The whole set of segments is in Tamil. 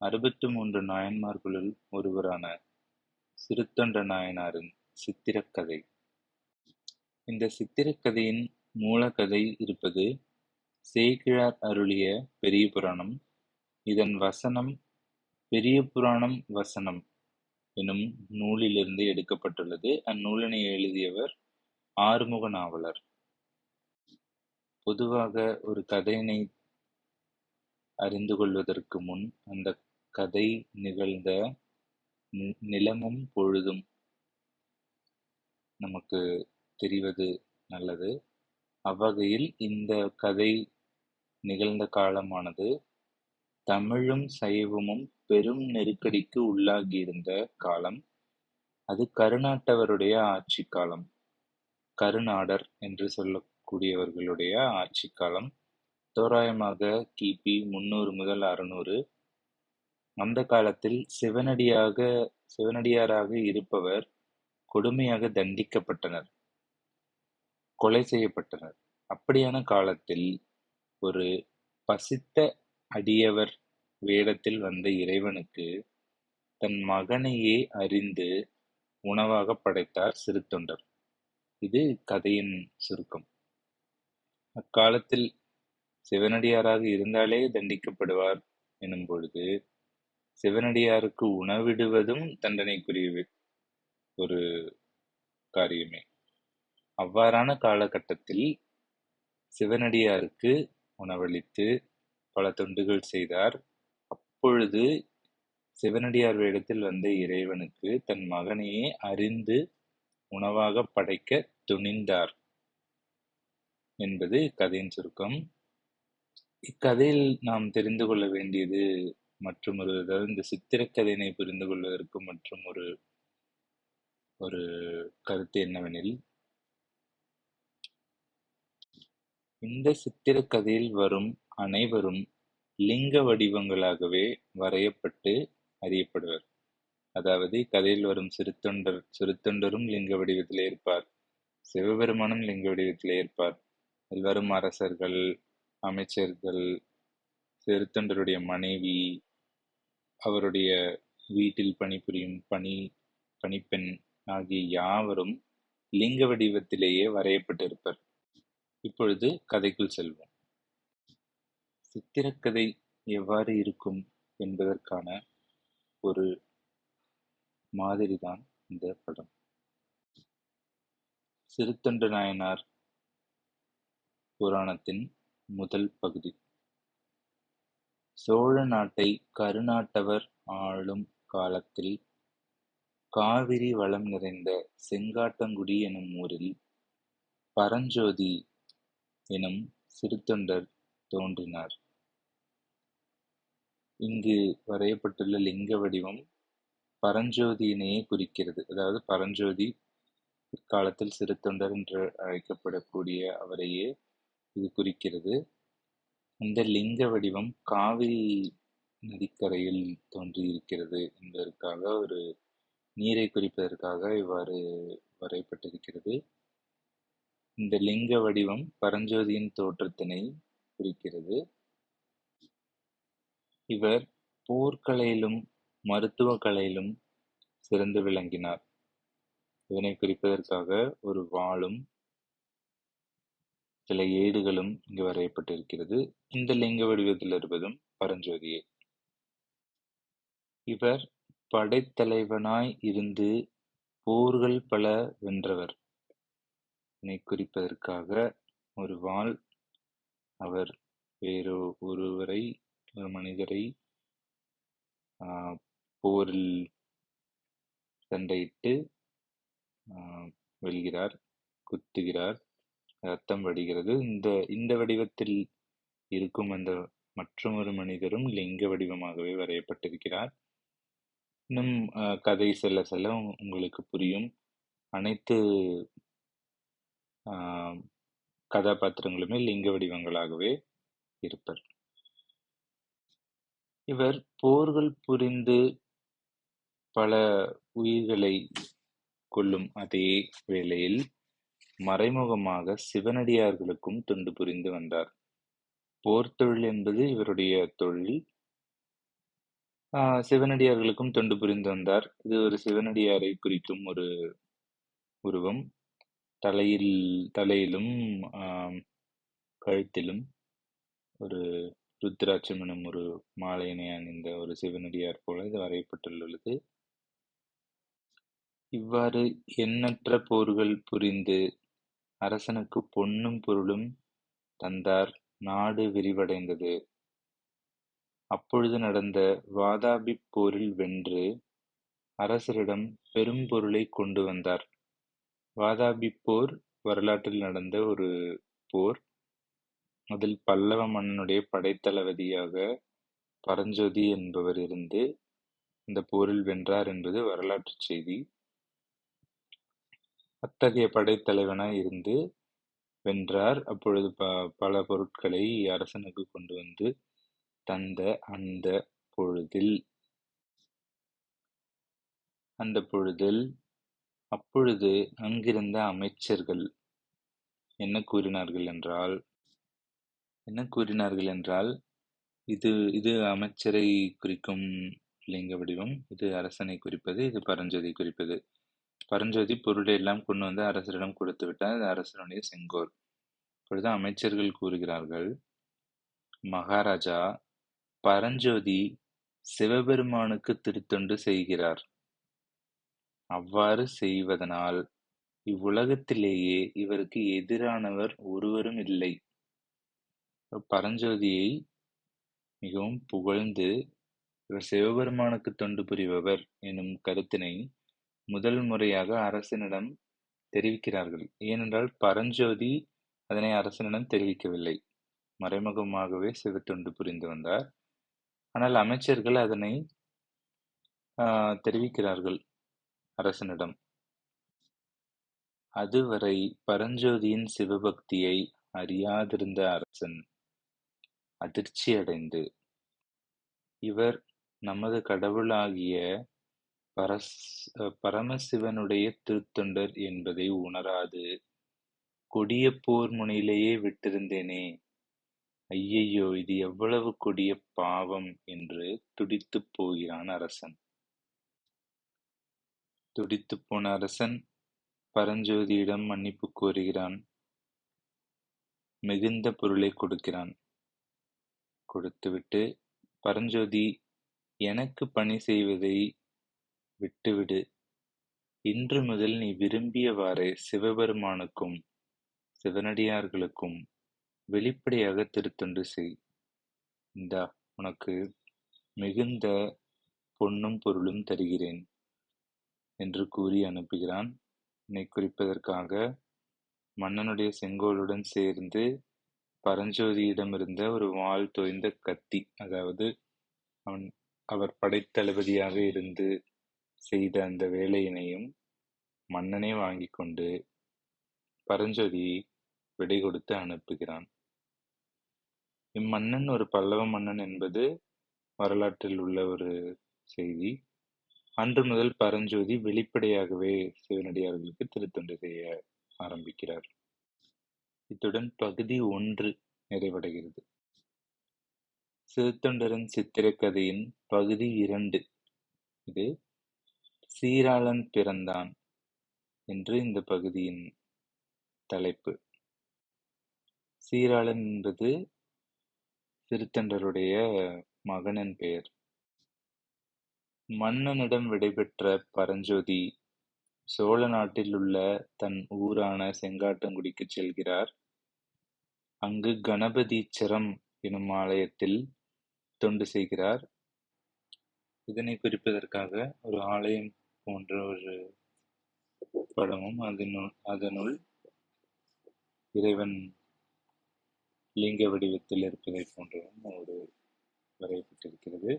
அறுபத்து மூன்று நாயன்மார்களுள் ஒருவரான சிறுத்தொண்ட நாயனாரின் சித்திரக்கதை இந்த சித்திரக்கதையின் மூலக்கதை இருப்பது சேக்கிழார் அருளிய பெரிய புராணம். இதன் வசனம் பெரிய புராணம் வசனம் எனும் நூலிலிருந்து எடுக்கப்பட்டுள்ளது. அந்நூலினை எழுதியவர் ஆறுமுக நாவலர். பொதுவாக ஒரு கதையினை அறிந்து கொள்வதற்கு முன் அந்தக் கதை நிகழ்ந்த நிலமும் பொழுதும் நமக்கு தெரிவது நல்லது. அவ்வகையில் இந்த கதை நிகழ்ந்த காலமானது தமிழும் சைவமும் பெரும் நெருக்கடிக்கு உள்ளாகியிருந்த காலம். அது கருநாட்டவருடைய ஆட்சி காலம். கருநாடர் என்று சொல்லக்கூடியவர்களுடைய ஆட்சி காலம். தோராயமாக கி.பி. முந்நூறு முதல் அறுநூறு. அந்த காலத்தில் சிவனடியாக சிவனடியாராக இருப்பவர் கொடுமையாக தண்டிக்கப்பட்டனர். கொலை செய்யப்பட்டனர். அப்படியான காலத்தில் ஒரு பசித்த அடியவர் வேடத்தில் வந்த இறைவனுக்கு தன் மகனையே அறிந்து உணவாக படைத்தார் சிறுத்தொண்டர். இது கதையின் சுருக்கம். அக்காலத்தில் சிவனடியாராக இருந்தாலே தண்டிக்கப்படுவார் எனும் பொழுது, சிவனடியாருக்கு உணவிடுவதும் தண்டனைக்குரிய ஒரு காரியமே. அவ்வாறான காலகட்டத்தில் சிவனடியாருக்கு உணவளித்து பல தொண்டுகள் செய்தார். அப்பொழுது சிவனடியார் வேடத்தில் வந்த இறைவனுக்கு தன் மகனையே அறிந்து உணவாக படைக்க துணிந்தார் என்பது கதையின் சுருக்கம். இக்கதையில் நாம் தெரிந்து கொள்ள வேண்டியது மற்றும் ஒரு அதாவது இந்த சித்திரக்கதையினை புரிந்து கொள்வதற்கு மற்றும் ஒரு ஒரு கருத்து என்னவெனில், இந்த சித்திரக்கதையில் வரும் அனைவரும் லிங்க வடிவங்களாகவே வரையப்பட்டு அறியப்படுவர். அதாவது இக்கதையில் வரும் சிறுத்தொண்டர் சிறுத்தொண்டரும் லிங்க வடிவத்திலே இருப்பார். சிவபெருமானும் லிங்க வடிவத்திலே இருப்பார். அதில் வரும் அரசர்கள், அமைச்சர்கள், சிறுத்தொண்டருடைய மனைவி, அவருடைய வீட்டில் பணிபுரியும் பணி பணிப்பெண் ஆகிய யாவரும் லிங்க வடிவத்திலேயே வரையப்பட்டிருப்பர். இப்பொழுது கதைக்குள் செல்வோம். சித்திரக்கதை எவ்வாறு இருக்கும் என்பதற்கான ஒரு மாதிரிதான் இந்த படம். சிறுத்தொண்டு நாயனார் புராணத்தின் முதல் பகுதி. சோழ நாட்டை கருநாட்டவர் ஆளும் காலத்தில் காவிரி வளம் நிறைந்த செங்காட்டங்குடி எனும் ஊரில் பரஞ்சோதி எனும் சிறுத்தொண்டர் தோன்றினார். இங்கு வரையப்பட்டுள்ள லிங்க வடிவம் பரஞ்சோதியினையே குறிக்கிறது. அதாவது பரஞ்சோதி பிற்காலத்தில் சிறுத்தொண்டர் என்று அழைக்கப்படக்கூடிய அவரையே இது குறிக்கிறது. இந்த லிங்க வடிவம் காவிரி நதிக்கரையில் தோன்றியிருக்கிறது என்பதற்காக ஒரு நீரைக் குறிப்பதற்காக இவ்வாறு வரையப்பட்டிருக்கிறது. இந்த லிங்க வடிவம் பரஞ்சோதியின் தோற்றத்தினை குறிக்கிறது. இவர் போர்க்கலையிலும் மருத்துவ கலையிலும் சிறந்து விளங்கினார். இதனை குறிப்பதற்காக ஒரு வாளும் சில ஏடுகளும் இங்கு வரையப்பட்டிருக்கிறது. இந்த லிங்க வடிவத்தில் இருப்பதும் பரஞ்சோதியே. இவர் படைத்தலைவனாய் இருந்து போர்கள் பல வென்றவர். இதனை குறிப்பதற்காக ஒரு வாள், அவர் வேறு ஒருவரை ஒரு மனிதரை போரில் சண்டையிட்டு வெல்கிறார், குத்துகிறார், ரத்தம் வடிகிறது. இந்த இந்த வடிவத்தில் இருக்கும் அந்த மற்றொரு மனிதரும் லிங்க வடிவமாகவே வரையப்பட்டிருக்கிறார். இன்னும் கதை செல்ல செல்ல உங்களுக்கு புரியும். அனைத்து கதாபாத்திரங்களுமே லிங்க வடிவங்களாகவே இருப்பர். இவர் போர்கள் புரிந்து பல உயிர்களை கொள்ளும் அதே வேளையில் மறைமுகமாக சிவனடியார்களுக்கும் தொண்டு புரிந்து வந்தார். போர்த்தொழில் என்பது இவருடைய தொழில். ஆஹ் சிவனடியார்களுக்கும் தொண்டு புரிந்து வந்தார் இது ஒரு சிவனடியாரை குறிக்கும் ஒரு உருவம் தலையில் தலையிலும் கழுத்திலும் ஒரு ருத்ராட்சம் எனும் ஒரு மாலையினை அணிந்த ஒரு சிவனடியார் போல இது வரையப்பட்டுள்ளது இவ்வாறு எண்ணற்ற போர்கள் புரிந்து அரசனுக்கு பொன்னும் பொருளும் தந்தார். நாடு விரிவடைந்தது. அப்பொழுது நடந்த வாதாபிப் போரில் வென்று அரசரிடம் பெரும் பொருளை கொண்டு வந்தார். வாதாபிப் போர் வரலாற்றில் நடந்த ஒரு போர். அதில் பல்லவ மன்னனுடைய படைத்தளபதியாக பரஞ்சோதி என்பவர் இருந்து இந்த போரில் வென்றார் என்பது வரலாற்று செய்தி. அத்தகைய படைத்தலைவனாய் இருந்து வென்றார். அப்பொழுது ப பல பொருட்களை அரசனுக்கு கொண்டு வந்து தந்த அந்த பொழுதில் அந்த பொழுதில் அப்பொழுது அங்கிருந்த அமைச்சர்கள் என்ன கூறினார்கள் என்றால் என்ன கூறினார்கள் என்றால் இது இது அமைச்சரை குறிக்கும் லிங்க வடிவம் இது அரசனை குறிப்பது இது பரஞ்சோதி குறிப்பது. பரஞ்சோதி பொருளை எல்லாம் கொண்டு வந்து அரசரிடம் கொடுத்து விட்டார். அது அரசனுடைய செங்கோல். இப்பொழுது அமைச்சர்கள் கூறுகிறார்கள் மகாராஜா பரஞ்சோதி சிவபெருமானுக்கு திருத்தொண்டு செய்கிறார். அவ்வாறு செய்வதனால் இவ்வுலகத்திலேயே இவருக்கு எதிரானவர் ஒருவரும் இல்லை பரஞ்சோதியை மிகவும் புகழ்ந்து இவர் சிவபெருமானுக்கு தொண்டு புரிபவர் எனும் கருத்தினை முதல் முறையாக அரசனிடம் தெரிவிக்கிறார்கள். ஏனென்றால் பரஞ்சோதி அதனை அரசனிடம் தெரிவிக்கவில்லை. மறைமுகமாகவே சிவத்தொண்டு புரிந்து வந்தார். ஆனால் அமைச்சர்கள் அதனை தெரிவிக்கிறார்கள் அரசனிடம். அதுவரை பரஞ்சோதியின் சிவபக்தியை அறியாதிருந்த அரசன் அதிர்ச்சி அடைந்து இவர் நமது கடவுளாகிய பரமசிவனுடைய திருத்தொண்டர் என்பதை உணராது. கொடிய போர் முனையிலேயே விட்டிருந்தேனே. ஐயையோ இது எவ்வளவு கொடிய பாவம் என்று துடித்துப் போகிறான் அரசன். துடித்துப் போன அரசன் பரஞ்சோதியிடம் மன்னிப்பு கோருகிறான். மிகுந்த பொருளை கொடுக்கிறான். கொடுத்துவிட்டு பரஞ்சோதி எனக்கு பணி செய்வதை விட்டுவிடு. இன்று முதல் நீ விரும்பியவாறே சிவபெருமானுக்கும் சிவனடியார்களுக்கும் வெளிப்படையாக திருத்தொண்டு செய். இந்தா உனக்கு மிகுந்த பொன்னும் பொருளும் தருகிறேன் என்று கூறி அனுப்புகிறான். என்னை குறிப்பதற்காக மன்னனுடைய செங்கோலுடன் சேர்ந்து பரஞ்சோதியிடமிருந்த ஒரு வாள் தோய்ந்த கத்தி அதாவது அவன் அவர் படைத்தளபதியாக இருந்து செய்த அந்த வேலையினையும் மன்னனே வாங்கி கொண்டு பரஞ்சோதியை விடை கொடுத்து அனுப்புகிறான். இம்மன்னன் ஒரு பல்லவ மன்னன் என்பது வரலாற்றில் உள்ள ஒரு செய்தி. அன்று முதல் பரஞ்சோதி வெளிப்படையாகவே சிவனடியார்களுக்கு திருத்தொண்டு செய்ய ஆரம்பிக்கிறார். இத்துடன் பகுதி ஒன்று நிறைவடைகிறது. சிறுத்தொண்டரின் சித்திரக்கதையின் பகுதி இரண்டு. இது சீராளன் பிறந்தான் என்று இந்த பகுதியின் தலைப்பு. சீராளன் என்பது சிறுத்தொண்டருடைய மகனின் பெயர். மன்னனிடம் விடைபெற்ற பரஞ்சோதி சோழ நாட்டில் உள்ள தன் ஊரான செங்காட்டங்குடிக்கு செல்கிறார். அங்கு கணபதீச்சரம் எனும் ஆலயத்தில் தொண்டு செய்கிறார். இதனை குறிப்பதற்காக ஒரு ஆலயம் போன்ற ஒரு படமும் அதனுள் அதனுள் இறைவன் லிங்க வடிவத்தில் இருப்பதை போன்றவும் ஒரு வரையப்பட்டிருக்கிறது.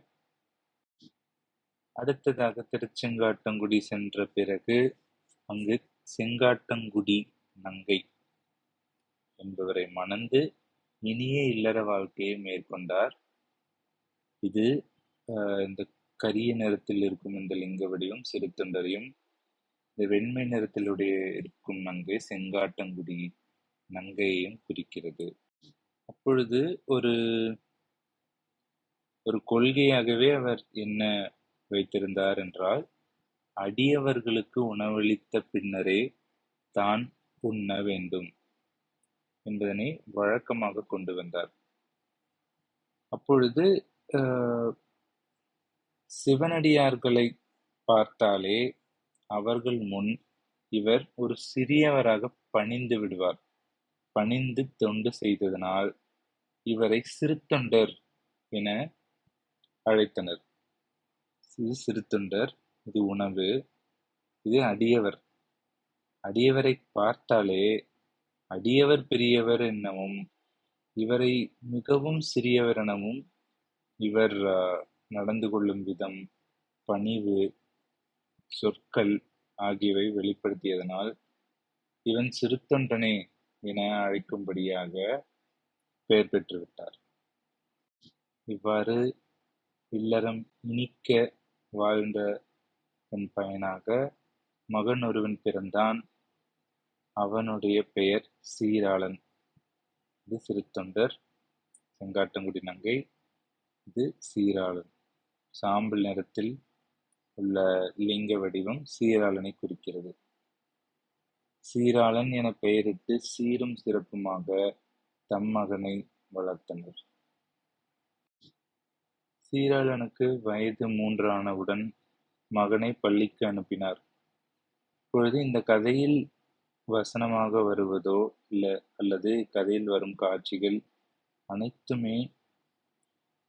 அடுத்ததாக திருச்செங்காட்டங்குடி சென்ற பிறகு அங்கு செங்காட்டங்குடி நங்கை என்பவரை மணந்து இனிய இல்லற வாழ்க்கையை மேற்கொண்டார். இது இந்த கரிய நிறத்தில் இருக்கும் இந்த லிங்க வடிவம் சிறுத்தொண்டரையும் இந்த வெண்மை நிறத்திலுடைய இருக்கும் நங்கை செங்காட்டங்குடி நங்கையையும் குறிக்கிறது. அப்பொழுது ஒரு ஒரு கொள்கையாகவே அவர் என்ன வைத்திருந்தார் என்றால் அடியவர்களுக்கு உணவளித்த பின்னரே தான் உண்ண வேண்டும் என்பதனை வழக்கமாக கொண்டு வந்தார். அப்பொழுது சிவனடியார்களை பார்த்தாலே அவர்கள் முன் இவர் ஒரு சிறியவராக பணிந்து விடுவார். பணிந்து தொண்டு செய்ததனால் இவரை சிறுத்தொண்டர் என அழைத்தனர். இது சிறுத்தொண்டர் இது உணவு இது அடியவர். அடியவரை பார்த்தாலே அடியவர் பெரியவர் என்னவும் இவரை மிகவும் சிறியவர் எனவும் இவர் நடந்து கொள்ளும் விதம் பணிவு சொற்கள் ஆகியவை வெளிப்படுத்தியதனால் இவன் சிறுத்தொண்டனே என அழைக்கும்படியாக பெயர் பெற்றுவிட்டார். இவ்வாறு இல்லறம் இனிக்க வாழ்ந்த தன் பயனாக மகன் ஒருவன் பிறந்தான். அவனுடைய பெயர் சீராளன். இது சிறுத்தொண்டர் செங்காட்டங்குடி நங்கை. இது சீராளன். சாம்பல் நிறத்தில் உள்ள லிங்க வடிவம் சீராளனை குறிக்கிறது. சீராளன் என பெயரிட்டு சீரும் சிறப்புமாக தம் மகனை வளர்த்தனர். சீராளனுக்கு வயது மூன்றானவுடன் மகனை பள்ளிக்கு அனுப்பினார். இப்பொழுது இந்த கதையில் வசனமாக வருவதோ இல்லை அல்லது கதையில் வரும் காட்சிகள் அனைத்துமே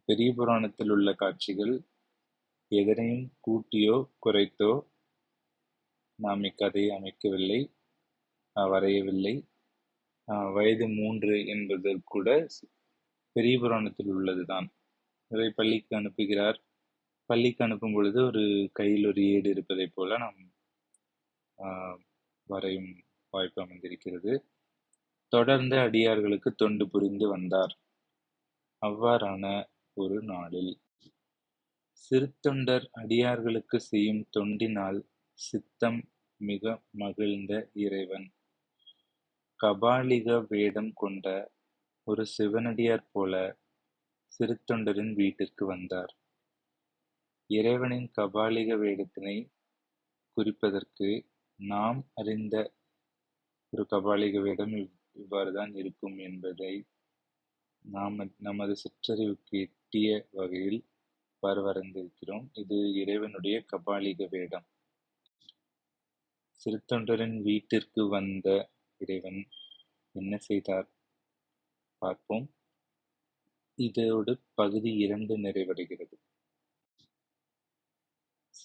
பெரிய புராணத்தில் உள்ள காட்சிகள். எதனையும் கூட்டியோ குறைத்தோ நாம் இக்கதையை அமைக்கவில்லை வரையவில்லை. வயது மூன்று என்பது கூட பெரிய புராணத்தில் உள்ளது தான் இதை பள்ளிக்கு அனுப்புகிறார். பள்ளிக்கு அனுப்பும் பொழுது ஒரு கையில் ஒரு ஏடு இருப்பதைப் போல நாம் வரையும் வாய்ப்பு அமைந்திருக்கிறது. தொடர்ந்து அடியார்களுக்கு தொண்டு புரிந்து வந்தார். அவ்வாறான ஒரு நாளில் சிறுத்தொண்டர் அடியார்களுக்கு செய்யும் தொண்டினால் சித்தம் மிக மகிழ்ந்த இறைவன். கபாலிக வேடம் கொண்ட ஒரு சிவனடியார் போல சிறுத்தொண்டரின் வீட்டிற்கு வந்தார். இறைவனின் கபாலிக வேடத்தினை குறிப்பதற்கு நாம் அறிந்த ஒரு கபாலிக வேடம் இவ்- இவ்வாறுதான் இருக்கும் என்பதை நாம் நமது சிற்றறிவுக்கு எட்டிய வகையில் வரைந்திருக்கிறோம் இது இறைவனுடைய கபாலிக வேடம். சிறுத்தொண்டரின் வீட்டிற்கு வந்த இறைவன் என்ன செய்தார்? பார்ப்போம். இதோடு பகுதி இரண்டு நிறைவடைகிறது.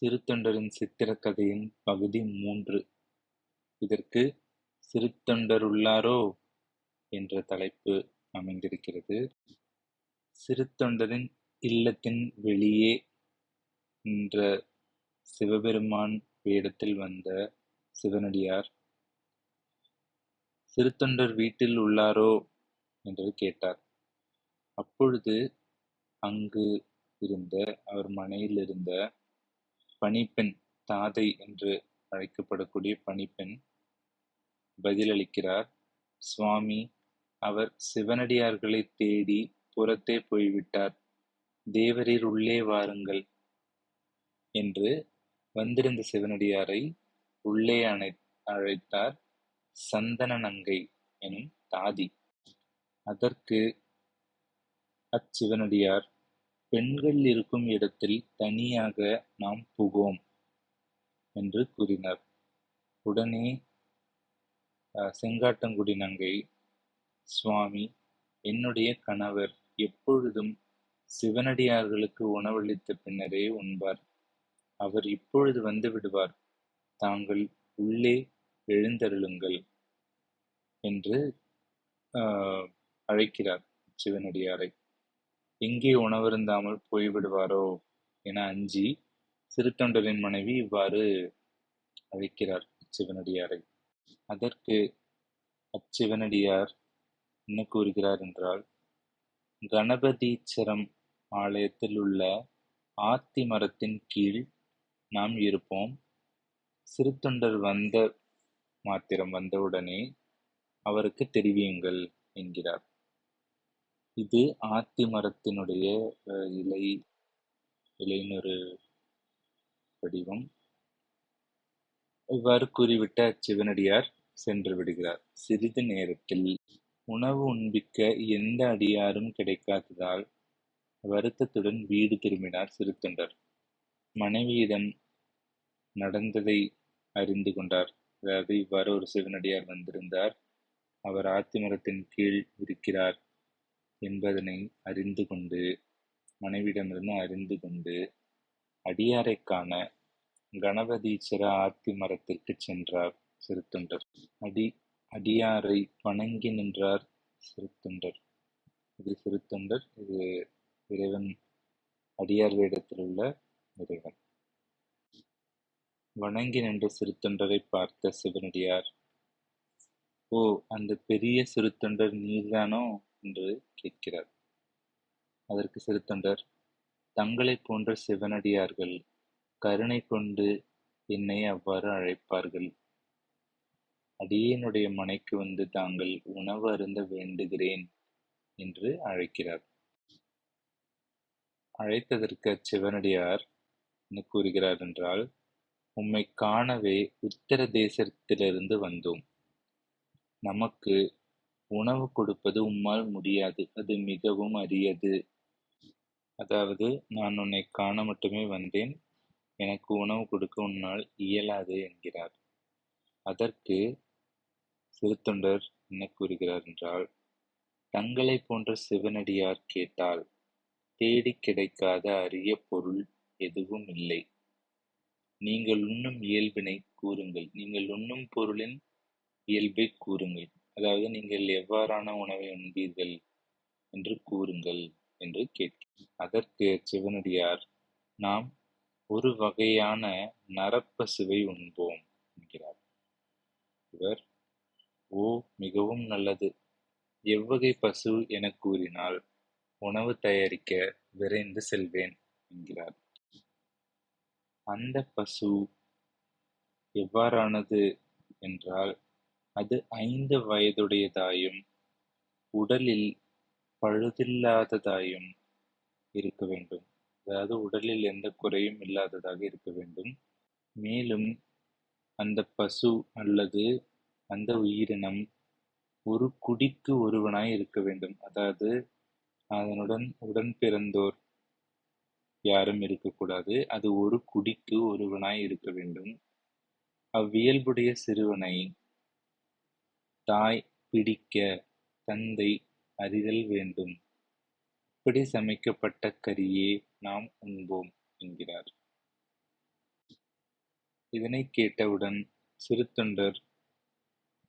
சிறுத்தொண்டரின் சித்திரக்கதையின் பகுதி மூன்று. இதற்கு சிறுத்தொண்டர் உள்ளாரோ என்ற தலைப்பு அமைந்திருக்கிறது. சிறுத்தொண்டரின் இல்லத்தின் வெளியே நின்ற சிவபெருமான் வேடத்தில் வந்த சிவனடியார் சிறுத்தொண்டர் வீட்டில் உள்ளாரோ என்று கேட்டார். அப்பொழுது அங்கு இருந்த அவர் மனையில் இருந்த பணிப்பெண் தாதை என்று அழைக்கப்படக்கூடிய பணிப்பெண் பதிலளிக்கிறார் சுவாமி அவர் சிவனடியார்களை தேடி புறத்தே போய்விட்டார். தேவரீர் உள்ளே வாருங்கள் என்று வந்திருந்த சிவனடியாரை உள்ளே அணை அழைத்தார் சந்தன நங்கை எனும் தாதி. அதற்கு அச்சிவனடியார் பெண்கள் இருக்கும் இடத்தில் தனியாக நாம் புகோம் என்று கூறினார். உடனே செங்காட்டங்குடி நங்கை சுவாமி என்னுடைய கணவர் எப்பொழுதும் சிவனடியார்களுக்கு உணவளித்த பின்னரே உண்பார். அவர் இப்பொழுது வந்து விடுவார். தாங்கள் உள்ளே எழுந்தருளுங்கள் என்று அழைக்கிறார் சிவனடியாரை. எங்கே உணவருந்தாமல் போய்விடுவாரோ என அஞ்சி சிறுத்தொண்டரின் மனைவி இவ்வாறு அழைக்கிறார் சிவனடியாரை. அதற்கு அச்சிவனடியார் என்ன கூறுகிறார் என்றால் கணபதீச்சரம் ஆலயத்தில் உள்ள ஆத்தி மரத்தின் கீழ் நாம் இருப்போம். சிறுத்தொண்டர் வந்த மாத்திரம் வந்தவுடனே அவருக்கு தெரிவியுங்கள் என்கிறார். இது ஆத்தி மரத்தினுடைய இலை இலையினொரு வடிவம். இவ்வாறு கூறிவிட்ட சிவனடியார் சென்று விடுகிறார். சிறிது நேரத்தில் உணவு உண்பிக்க எந்த அடியாரும் கிடைக்காததால் வருத்தத்துடன் வீடு திரும்பினார் சிறுத்தொண்டர் மனைவியிடம் நடந்ததை அறிந்து கொண்டார். அதாவது இவ்வாறு ஒரு சிவனடியார் வந்திருந்தார். அவர் ஆத்திமரத்தின் கீழ் இருக்கிறார் என்பதனை அறிந்து கொண்டு மனைவியிடமிருந்து அறிந்து கொண்டு அடியாரை காண கணபதீச்சர ஆத்தி மரத்திற்கு சென்றார் சிறுத்தொண்டர் அடி அடியாரை வணங்கி நின்றார் சிறுத்தொண்டர் இது சிறுத்தொண்டர் இது இறைவன் அடியார் வேடத்தில் உள்ள இறைவன் வணங்கி நின்ற சிறுத்தொண்டரை பார்த்த சிவனடியார் ஓ அந்த பெரிய சிறுத்தொண்டர் நீர்தானோ? என்று கேட்கிறார். அதற்கு சிறுத்தொண்டர் தங்களைப் போன்ற சிவனடியார்கள் கருணை கொண்டு என்னை அவ்வாறு அழைப்பார்கள். அடியனுடைய மனைக்கு வந்து தாங்கள் உணவு அருந்த வேண்டுகிறேன் என்று அழைக்கிறார். அழைத்ததற்கு சிவனடியார் என்ன கூறுகிறார் என்றால் உம்மை காணவே உத்தர தேசத்திலிருந்து வந்தோம். நமக்கு உணவு கொடுப்பது உம்மால் முடியாது. அது மிகவும் அரியது. அதாவது நான் உன்னை காண மட்டுமே வந்தேன். எனக்கு உணவு கொடுக்க உன்னால் இயலாது என்கிறார். அதற்கு சிறுத்தொண்டர் என்ன கூறுகிறார் என்றால் தங்களை போன்ற சிவனடியார் கேட்டால் தேடி கிடைக்காத அரிய பொருள் எதுவும் இல்லை. நீங்கள் உண்ணும் இயல்பினை கூறுங்கள். நீங்கள் உண்ணும் பொருளின் இயல்பை கூறுங்கள். அதாவது நீங்கள் எவ்வாறான உணவை உண்பீர்கள் என்று கூறுங்கள் என்று கேட்கிறேன். அதற்கு சிவனடியார் நாம் ஒரு வகையான நரப்பசுவை உண்போம் என்கிறார். இவர் ஓ மிகவும் நல்லது. எவ்வகை பசு என கூறினால் உணவு தயாரிக்க விரைந்து செல்வேன் என்கிறார். அந்த பசு எவ்வாறானது என்றால் அது ஐந்து வயதுடையதாயும் உடலில் பழுதில்லாததாயும் இருக்க வேண்டும். அதாவது உடலில் எந்த குறையும் இல்லாததாக இருக்க வேண்டும். மேலும் அந்த பசு அல்லது அந்த உயிரினம் ஒரு குடிக்கு ஒருவனாய் இருக்க வேண்டும். அதாவது அதனுடன் உடன் பிறந்தோர் யாரும் இருக்கக்கூடாது. அது ஒரு குடிக்கு ஒருவனாய் இருக்க வேண்டும். அவ்வியல்புடைய சிறுவனை தாய் பிடிக்க தந்தை அறிதல் வேண்டும். இப்படி சமைக்கப்பட்ட கரியே நாம் உண்போம் என்கிறார். இதனை கேட்டவுடன் சிறுத்தொண்டர்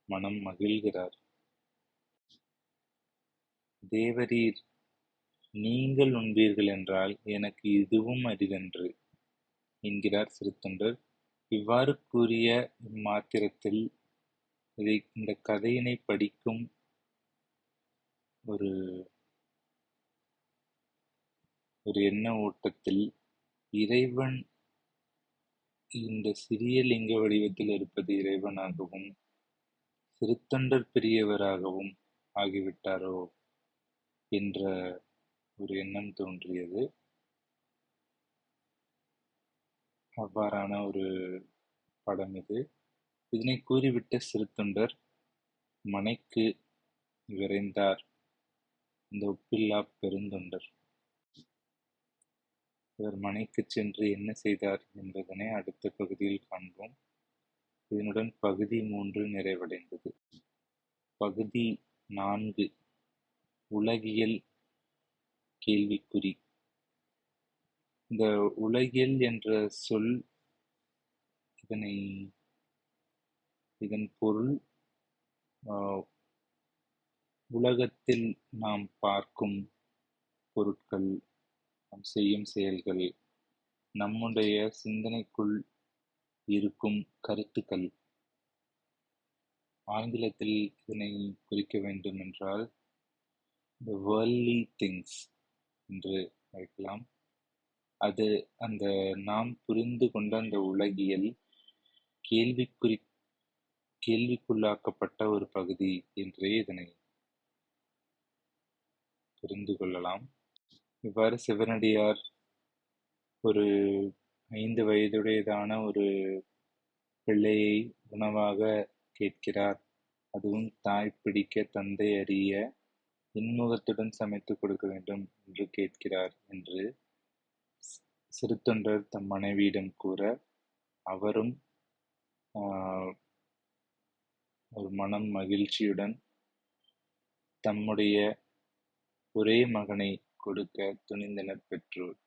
மனம் மகிழ்கிறார். தேவரீர் நீங்கள் உண்பீர்கள் என்றால் எனக்கு இதுவும் அரிதன்று என்கிறார் சிறுத்தொண்டர். இவ்வாறு கூறிய இம்மாத்திரத்தில் இதை இந்த கதையினை படிக்கும் ஒரு ஒரு எண்ண ஓட்டத்தில் இறைவன் இந்த சிறிய லிங்க வடிவத்தில் இருப்பது இறைவனாகவும் சிறுத்தொண்டர் பெரியவராகவும் ஆகிவிட்டாரோ என்ற ஒரு எண்ணம் தோன்றியது. அவ்வாறான ஒரு படம் இது. இதனை கூறிவிட்ட சிறுத்தொண்டர் மனைக்கு விரைந்தார் இந்த ஒப்பில்லா பெருந்தொண்டர். இவர் மனைக்கு சென்று என்ன செய்தார் என்பதனை அடுத்த பகுதியில் காண்போம். இதனுடன் பகுதி மூன்று நிறைவடைந்தது. பகுதி நான்கு உலகியல் கேள்விக்குறி. இந்த உலகியல் என்ற சொல் இதனை இதன் பொருள் ஆஹ், உலகத்தில் நாம் பார்க்கும் பொருட்கள் நாம் செய்யும் செயல்கள் நம்முடைய சிந்தனைக்குள் இருக்கும் கருத்துக்கள். ஆங்கிலத்தில் இதனை குறிக்க வேண்டும் என்றால் த வேர்ல்லி திங்ஸ் என்று அழைக்கலாம். அது அந்த நாம் புரிந்து கொண்ட அந்த உலகியல் கேள்விக்குறி கேள்விக்குள்ளாக்கப்பட்ட ஒரு பகுதி என்றே இதனை புரிந்து கொள்ளலாம். இவ்வாறு சிவனடியார் ஒரு ஐந்து வயதுடையதான ஒரு பிள்ளையை உணவாக கேட்கிறார். அதுவும் தாய் பிடிக்க தந்தை அறிய இன்முகத்துடன் சமைத்து கொடுக்க வேண்டும் என்று கேட்கிறார் என்று சிறுத்தொண்டர் தம் மனைவியிடம் கூற அவரும் ஒரு மனம் மகிழ்ச்சியுடன் தம்முடைய ஒரே மகனை கொடுக்க துணிந்தனர் பெற்றோர்.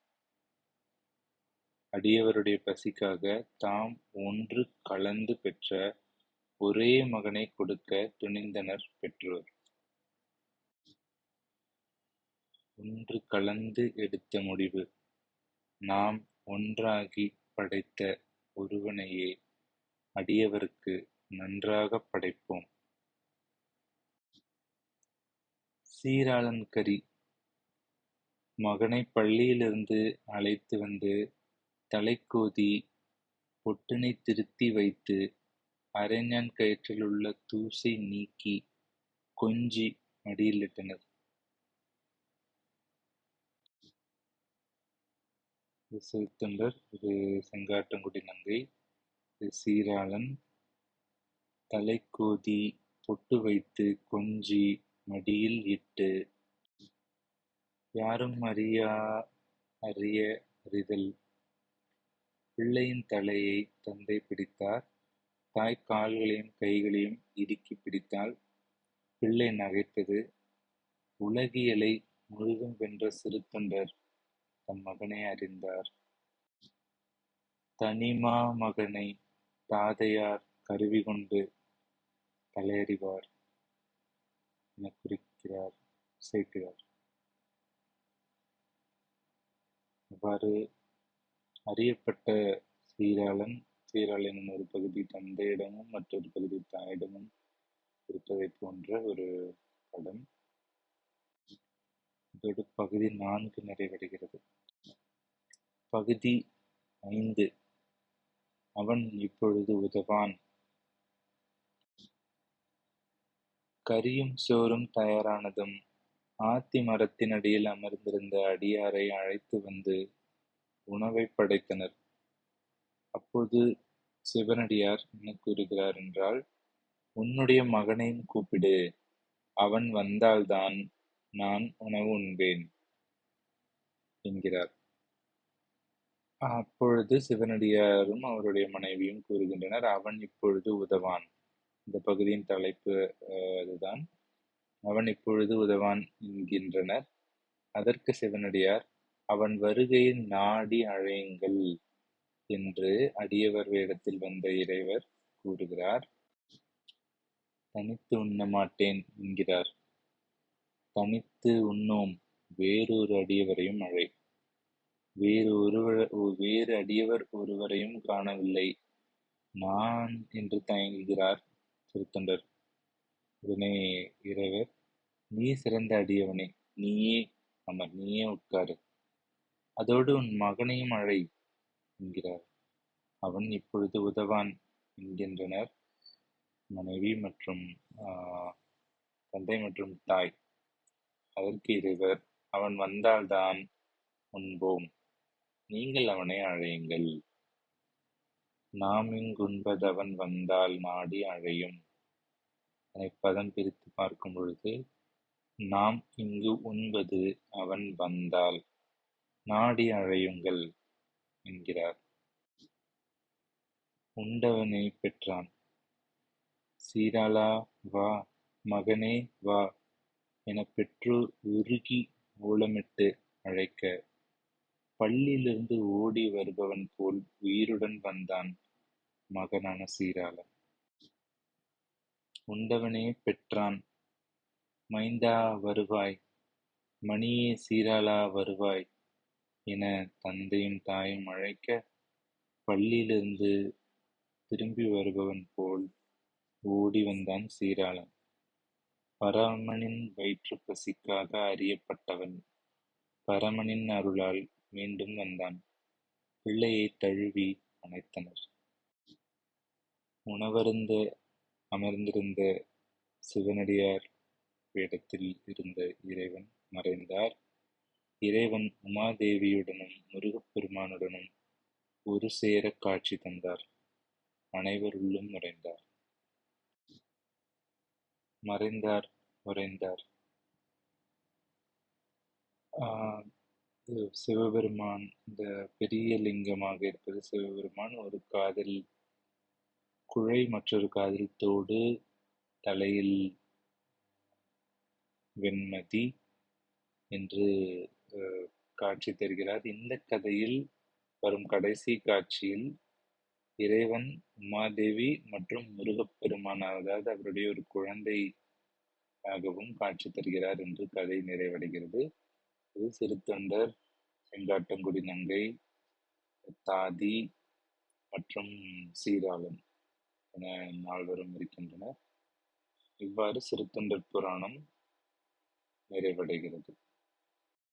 அடியவருடைய பசிக்காக தாம் ஒன்று கலந்து பெற்ற ஒரே மகனை கொடுக்க துணிந்தனர் பெற்றோர். ஒன்று கலந்து எடுத்த முடிவு. நாம் ஒன்றாகி படைத்த ஒருவனையே அடியவருக்கு நன்றாக படைப்போம். சீராளன் கரி மகனை பள்ளியிலிருந்து அழைத்து வந்து தலைக்கோதி பொட்டினை திருத்தி வைத்து அரைஞான் கயிற்றிலுள்ள தூசை நீக்கி கொஞ்சி மடியிலிட்டனர். இது சிறுத்தொண்டர் இது செங்காட்டங்குடி நங்கை இது சீராளன். தலைக்கோதி பொட்டு வைத்து கொஞ்சி மடியில் இட்டு யாரும் அறியா அறிய அறிதல். பிள்ளையின் தலையை தந்தை பிடித்தார். தாய் கால்களையும் கைகளையும் இடுக்கி பிடித்தால் பிள்ளை நகைத்தது. உலகியலை முழுதும் வென்ற சிறுத்தொண்டர் தம் மகனை அறிந்தார். தனிமா மகனை தாதையார் கருவி கொண்டு தலையறிவார் என குறிக்கிறார் சேர்க்கிறார் இவ்வாறு அறியப்பட்ட சீராளன் சீராளனின் ஒரு பகுதி தந்தையிடமும் மற்றொரு பகுதி தாயிடமும் இருப்பதை போன்ற ஒரு படம். இதோடு பகுதி நான்கு நிறைவடைகிறது. பகுதி ஐந்து. அவன் இப்பொழுது உதவான். கரியும் சோறும் தயாரானதும் ஆத்தி மரத்தின் அடியில் அமர்ந்திருந்த அடியாரை அழைத்து வந்து உணவை படைத்தனர். அப்போது சிவனடியார் என்ன கூறுகிறார் என்றால் உன்னுடைய மகனையும் கூப்பிடு. அவன் வந்தால்தான் நான் உணவு உண்பேன் என்கிறார். அப்பொழுது சிவனடியாரும் அவருடைய மனைவியும் கூறுகின்றனர் அவன் இப்பொழுது உதவான். இந்த பகுதியின் தலைப்பு அதுதான். அவன் இப்பொழுது உதவான் என்கின்றனர். அதற்கு சிவனடியார் அவன் வருகையை நாடி அழையுங்கள் என்று அடியவர் வேடத்தில் வந்த இறைவர் கூறுகிறார். தனித்து உண்ண மாட்டேன் என்கிறார். தனித்து உண்ணோம். வேறொரு அடியவரையும் அழை. வேறு ஒருவர் வேறு அடியவர் ஒருவரையும் காணவில்லை. நான் என்று தயங்குகிறார் திருத்தொண்டர். உடனே இறைவர் நீ சிறந்த அடியவனே நீயே அமர் நீயே உட்காரு. அதோடு உன் மகனையும் அழை என்கிறார். அவன் இப்பொழுது உதவான் என்கின்றனர் மனைவி மற்றும் தந்தை மற்றும் தாய். அதற்கு இருவர் அவன் வந்தால்தான் உண்போம். நீங்கள் அவனை அழையுங்கள். நாம் இங்குண்பதவன் வந்தால் நாடி அழையும். பதம் பிரித்து பார்க்கும் பொழுது நாம் இங்கு உண்பது அவன் வந்தால் நாடி அழையுங்கள் என்கிறார். உண்டவனை பெற்றான். சீராளா வா மகனே வா என பெற்றோர் உருகி ஓலமிட்டு அழைக்க பள்ளியிலிருந்து ஓடி வருபவன் போல் உயிருடன் வந்தான் மகனான சீராளன். உண்டவனே பெற்றான் மைந்தா வருவாய் மணியே சீராளா வருவாய் என தந்தையும் தாயும் அழைக்க பள்ளியிலிருந்து திரும்பி வருபவன் போல் ஓடி வந்தான் சீராளன். பரமனின் வயிற்றுப் பசிக்காக அறியப்பட்டவன் பரமனின் அருளால் மீண்டும் வந்தான். பிள்ளையை தழுவி அணைத்தனர். உணவருந்த அமர்ந்திருந்த சிவனடியார் வேடத்தில் இருந்த இறைவன் மறைந்தார். இறைவன் உமாதேவியுடனும் முருகப்பெருமானுடனும் ஒரு சேரக் காட்சி தந்தார். அனைவருள்ளும் மறைந்தார். மறைந்தார் ஆஹ் சிவபெருமான் இந்த பெரிய லிங்கமாக இருப்பது சிவபெருமான் ஒரு காதில் குழை மற்றொரு காதில் தோடு தலையில் வெண்மதி என்று காட்சி தருகிறார். இந்த கதையில் வரும் கடைசி காட்சியில் இறைவன் உமாதேவி மற்றும் முருகப்பெருமான் அதாவது அவருடைய ஒரு குழந்தை ஆகவும் காட்சி தருகிறார் என்று கதை நிறைவடைகிறது. இது சிறுத்தொண்டர் செங்காட்டங்குடி நங்கை தாதி மற்றும் சீராளன் என நால்வரும் இருக்கின்றனர். இவ்வாறு சிறுத்தொண்டர் புராணம் நிறைவடைகிறது.